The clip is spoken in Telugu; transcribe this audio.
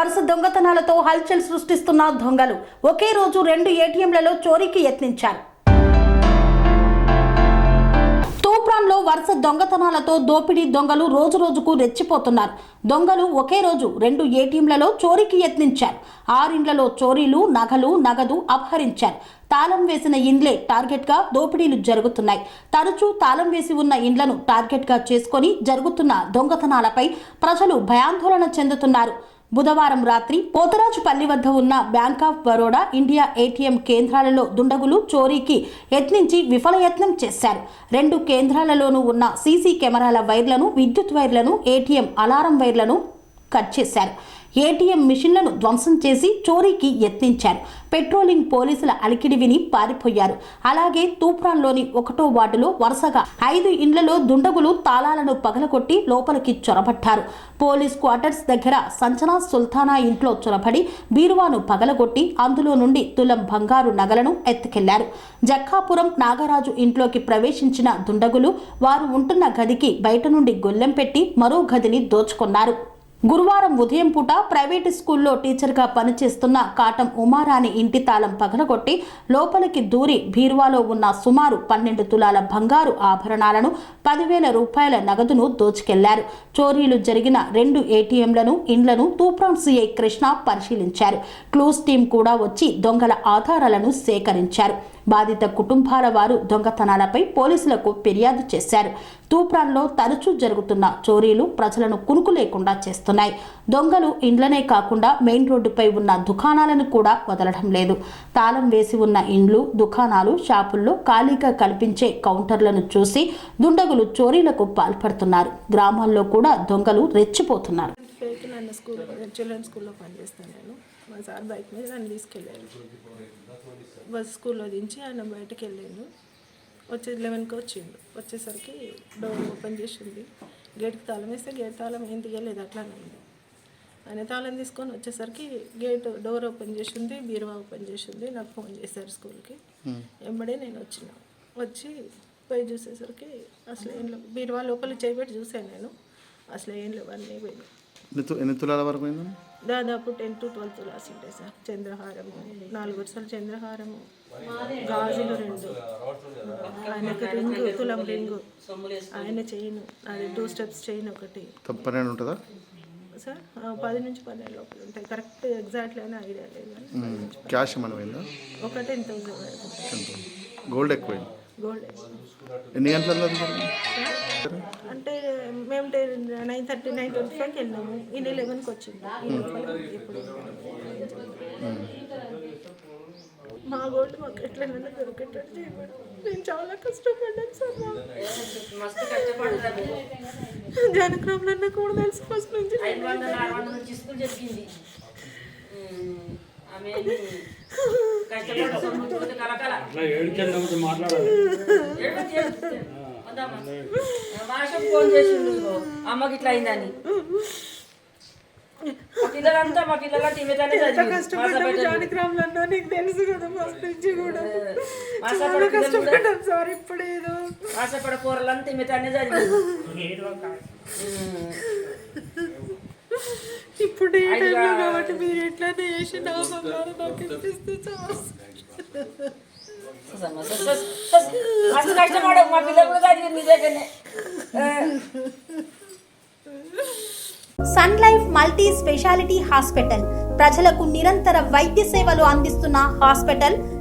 వరుస దొంగతనాలతో హల్చల్ సృష్టిస్తున్న దొంగలు. ఒకే రోజు రెండు ఏటీఎంలలో చోరీకి యత్నించారు. తూప్రాన్లో వరుస దొంగతనాలతో దోపిడీ దొంగలు రోజు రోజుకు రెచ్చిపోతున్నారు. దొంగలు ఒకే రోజు రెండు ఏటీఎంలలో చోరీకి యత్నించారు. ఆరిండ్లలో చోరీలు నగలు నగదు అపహరించారు. తాళం వేసిన ఇండ్లే టార్గెట్గా దోపిడీలు జరుగుతున్నాయి. తరచూ తాళం వేసి ఉన్న ఇండ్లను టార్గెట్గా చేసుకొని జరుగుతున్న దొంగతనాలపై ప్రజలు భయాందోళన చెందుతున్నారు. బుధవారం రాత్రి పోతరాజుపల్లి వద్ద ఉన్న bank of Baroda India ATM కేంద్రాలలో దుండగులు చోరీకి యత్నించి విఫలయత్నం చేశారు. రెండు కేంద్రాలలోనూ ఉన్న సీసీ కెమెరాల వైర్లను విద్యుత్ వైర్లను ఏటీఎం అలారం వైర్లను కట్ చేశారు. ఏటీఎం మిషన్లను ధ్వంసం చేసి చోరీకి యత్నించారు. పెట్రోలింగ్ పోలీసుల అలికిడి విని పారిపోయారు. అలాగే తూప్రాన్లోని ఒకటో వార్డులో వరుసగా ఐదు ఇండ్లలో దుండగులు తాళాలను పగలగొట్టి లోపలికి చొరబట్టారు. పోలీస్ క్వార్టర్స్ దగ్గర సంచనా సుల్తానా ఇంట్లో చొరబడి బీరువాను పగలగొట్టి అందులో నుండి తులం బంగారు నగలను ఎత్తుకెళ్ళారు. జక్కాపురం నాగరాజు ఇంట్లోకి ప్రవేశించిన దుండగులు వారు ఉంటున్న గదికి బయట నుండి గొల్లెం పెట్టి మరో గదిని దోచుకున్నారు. గురువారం ఉదయం పూట ప్రైవేటు స్కూల్లో టీచర్గా పనిచేస్తున్న కాటం ఉమారాణి ఇంటి తాళం పగలగొట్టి లోపలికి దూరి బీరువాలో ఉన్న సుమారు పన్నెండు తులాల బంగారు ఆభరణాలను పదివేల రూపాయల నగదును దోచుకెళ్ళారు. చోరీలు జరిగిన రెండు ఏటీఎంలను ఇండ్లను తూప్రాన్ సిఐ కృష్ణ పరిశీలించారు. క్లూస్ టీం కూడా వచ్చి దొంగల ఆధారాలను సేకరించారు. బాధిత కుటుంబాల వారు దొంగతనాలపై పోలీసులకు ఫిర్యాదు చేశారు. తూప్రాన్లో తరచూ జరుగుతున్న చోరీలు ప్రజలను కునుకు లేకుండా చేస్తున్నాయి. దొంగలు ఇండ్లనే కాకుండా మెయిన్ రోడ్డుపై ఉన్న దుకాణాలను కూడా వదలడం లేదు. తాళం వేసి ఉన్న ఇండ్లు దుకాణాలు షాపుల్లో ఖాళీగా కల్పించే కౌంటర్లను చూసి దుండగులు చోరీలకు పాల్పడుతున్నారు. గ్రామాల్లో కూడా దొంగలు రెచ్చిపోతున్నారు. స్కూల్ చిల్డ్రన్ స్కూల్లో పనిచేస్తాను నేను. మా సార్ బైక్ మీద నన్ను తీసుకెళ్ళాను బస్ స్కూల్లో దించి ఆయన బయటకు వెళ్ళాను వచ్చే లెవెన్కి వచ్చిండు. వచ్చేసరికి డోర్ ఓపెన్ చేసింది. గేట్కి తాళం వేస్తే గేట్ తాళం ఏం తీయలేదు అట్లానే ఉంది ఆయన తాళం తీసుకొని వచ్చేసరికి గేట్ డోర్ ఓపెన్ చేసింది బీరువా ఓపెన్ చేసింది. నాకు ఫోన్ చేశారు స్కూల్కి వెంబడే నేను వచ్చిన. వచ్చి పోయి చూసేసరికి అసలు ఏం లేవు. బీరువా లోపల చేయబెట్టి చూశాను నేను. అసలు ఏం లేవు అన్నీ పోయినాయి. ఎన్ని తులాల వరకు అయింది దాదాపు టెన్ టు ట్వెల్వ్ తులాస్ ఉంటాయి సార్. చంద్రహారము నాలుగు వరుసలు చంద్రహారము. గాజులు రెండు. ఆయనకు రింగ్ తులం రింగు. ఆయన చైన్ అది టూ స్టెప్స్ చైన్ ఒకటి. పన్నెండు ఉంటుందా? సార్ పది నుంచి పన్నెండు లోపల ఉంటాయి. కరెక్ట్ ఎగ్జాక్ట్లీ అని ఐడియా లేదు. క్యాష్ పోయిందా? ఒక టెన్ థౌసండ్. గోల్డ్ ఎక్కువైంది. గోల్డ్ ఎన్ని గంటల? అంటే మేము నైన్ థర్టీ నైన్ ట్వంటీ ఫైవ్కి వెళ్ళినాము ఈయన లెవెన్కి వచ్చింది మా గోల్డ్ మాకు ఎట్లైనా దొరికేటట్టు చేయమని. నేను చాలా కష్టపడ్డాను సార్ జనక్రమంలో కూడా తెలుసు ఫస్ట్ నుంచి. అమ్మకి ఇట్లా అయిందని. పిల్లలంతా మా పిల్లలంతా ఇవేదాన్ని చదివి నీకు తెలుసు కదా ఫస్ట్ నుంచి కూడా. మాసపడ చాలా కష్టపడ్డాం సార్ ఇప్పుడు ఏదో. ఆశపడ కూరలంతా ఇవేదాన్ని చదివి ఇప్పుడు ఏ టైంలో కాబట్టి మీరు ఎట్లనే చేసి నా బంగారం నాకు ఇప్పిస్తే చాలు మస్తు కష్టపడ మా పిల్లలు కూడా చదివి మీ దగ్గరనే ఆ. Sun life multi speciality hospital ప్రజలకు నిరంతర వైద్య సేవలు అందిస్తున్న హాస్పిటల్